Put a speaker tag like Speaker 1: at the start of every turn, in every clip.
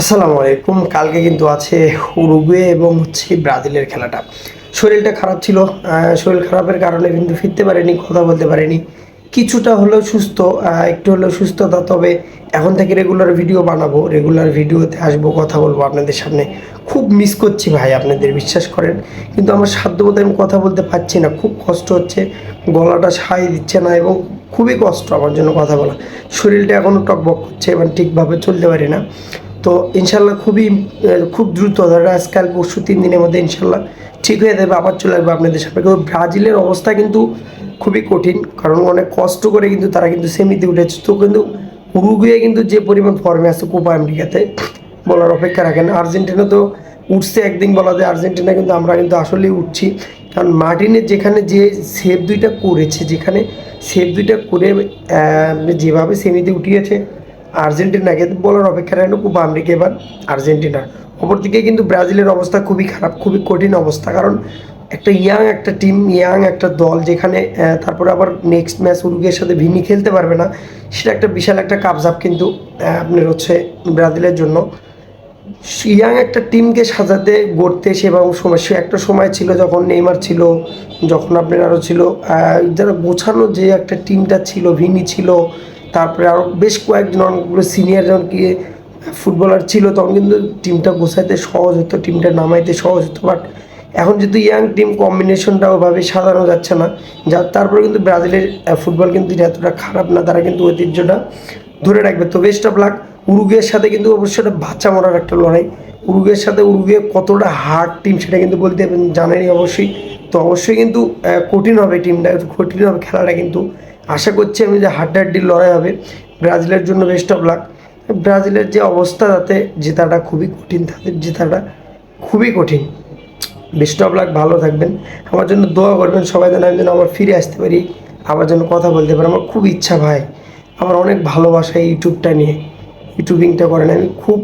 Speaker 1: আসসালামু আলাইকুম। কালকে কিন্তু আছে উরুগুয়ে এবং হচ্ছে ব্রাজিলের খেলাটা। শরীরটা খারাপ ছিল। শরীর খারাপের কারণে কিন্তু ফিরতে পারেনি, কথা বলতে পারেনি। কিছুটা হলেও সুস্থ একটু হলেও সুস্থতা, তবে এখন থেকে রেগুলার ভিডিও বানাবো রেগুলার ভিডিওতে আসব, কথা বলব আপনাদের সামনে। খুব মিস করছি ভাই, আপনাদের বিশ্বাস করেন। কিন্তু আমার সাধ্য মতো আমি কথা বলতে পারছি না। খুব কষ্ট হচ্ছে, গলাটা সাই দিচ্ছে না এবং খুবই কষ্ট আমার জন্য কথা বলা। শরীরটা এখনও টকবক করছে এবং ঠিকভাবে চলতে পারি না। তো ইনশাল্লাহ খুবই খুব দ্রুত, ধরো আজকাল পরশু তিন দিনের মধ্যে ইনশাল্লাহ ঠিক হয়ে যাবে, আবার চলে আসবে আপনাদের সামনে কিন্তু ব্রাজিলের অবস্থা কিন্তু খুবই কঠিন, কারণ অনেক কষ্ট করে কিন্তু তারা কিন্তু সেমিতে উঠেছে। তো কিন্তু উরুগুয়ে কিন্তু যে পরিমাণ ফর্মে আছে কোপা আমেরিকাতে বলার অপেক্ষা রাখে না আর্জেন্টিনা তো উঠছে একদিন বলা যায়, আর্জেন্টিনা কিন্তু আমরা কিন্তু আসলেই উঠছি। কারণ মার্টিনের যেখানে যে সেভ দুইটা করেছে, যেখানে সেভ দুইটা করে যেভাবে সেমিতে উঠিয়েছে আর্জেন্টিনাকে বলার অপেক্ষা রাখে না কোপা আমেরিকা এবার আর্জেন্টিনা। অপরদিকে কিন্তু ব্রাজিলের অবস্থা খুবই খারাপ, খুবই কঠিন অবস্থা। কারণ একটা ইয়াং একটা টিম ইয়াং একটা দল যেখানে তারপরে আবার নেক্সট ম্যাচ উরুগের সাথে ভিনি খেলতে পারবে না, সেটা একটা বিশাল একটা কাপজাপ কিন্তু আপনার হচ্ছে ব্রাজিলের জন্য। ইয়াং একটা টিমকে সাজাতে, গড়তে সেরকম সে একটা সময় ছিল যখন নেইমার ছিল, যখন আপনার আরও ছিল যারা গোছানো যে একটা টিমটা ছিল, ভিনি ছিল তারপরে আরও বেশ কয়েকজন অনেকগুলো সিনিয়র যখন কি ফুটবলার ছিল, তখন কিন্তু টিমটা গোছাইতে সহজ হতো টিমটা নামাইতে সহজ হতো। বাট এখন যেহেতু ইয়াং টিম কম্বিনেশনটা ওভাবে সাজানো যাচ্ছে না। যা, তারপরে কিন্তু ব্রাজিলের ফুটবল কিন্তু এতটা খারাপ না, তারা কিন্তু ঐতিহ্যটা ধরে রাখবে। তো বেস্ট অফ লাক উরুগের সাথে কিন্তু অবশ্যই একটা বাচ্চা মরার একটা লড়াই। উরুগের সাথে উরুগে কতটা হার্ড টিম সেটা কিন্তু বলতে জানেনি অবশ্যই। তো অবশ্যই কিন্তু কঠিন হবে টিমটা কঠিন হবে খেলাটা কিন্তু। আশা করছি আমি যে হাড্ডাহাড্ডির লড়াই হবে। ব্রাজিলের জন্য বেস্ট অফ লাক ব্রাজিলের যে অবস্থা, তাতে জেতাটা খুবই কঠিন তাদের জেতাটা খুবই কঠিন। বেস্ট অফ লাক ভালো থাকবেন। আমার জন্য দোয়া করবেন সবাই যেন আমি যেন আবার ফিরে আসতে পারি। আবার যেন কথা বলতে পারি। আমার খুব ইচ্ছা ভাই। আমার অনেক ভালোবাসা এই ইউটিউবটা নিয়ে। ইউটিউবিংটা করেন আমি খুব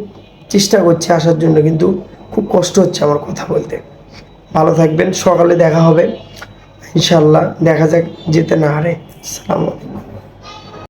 Speaker 1: চেষ্টা করছি আসার জন্য, কিন্তু খুব কষ্ট হচ্ছে আমার কথা বলতে। ভালো থাকবেন, সকালে দেখা হবে। ইনশাল্লাহ দেখা যাক যেতে না হারে। সালাম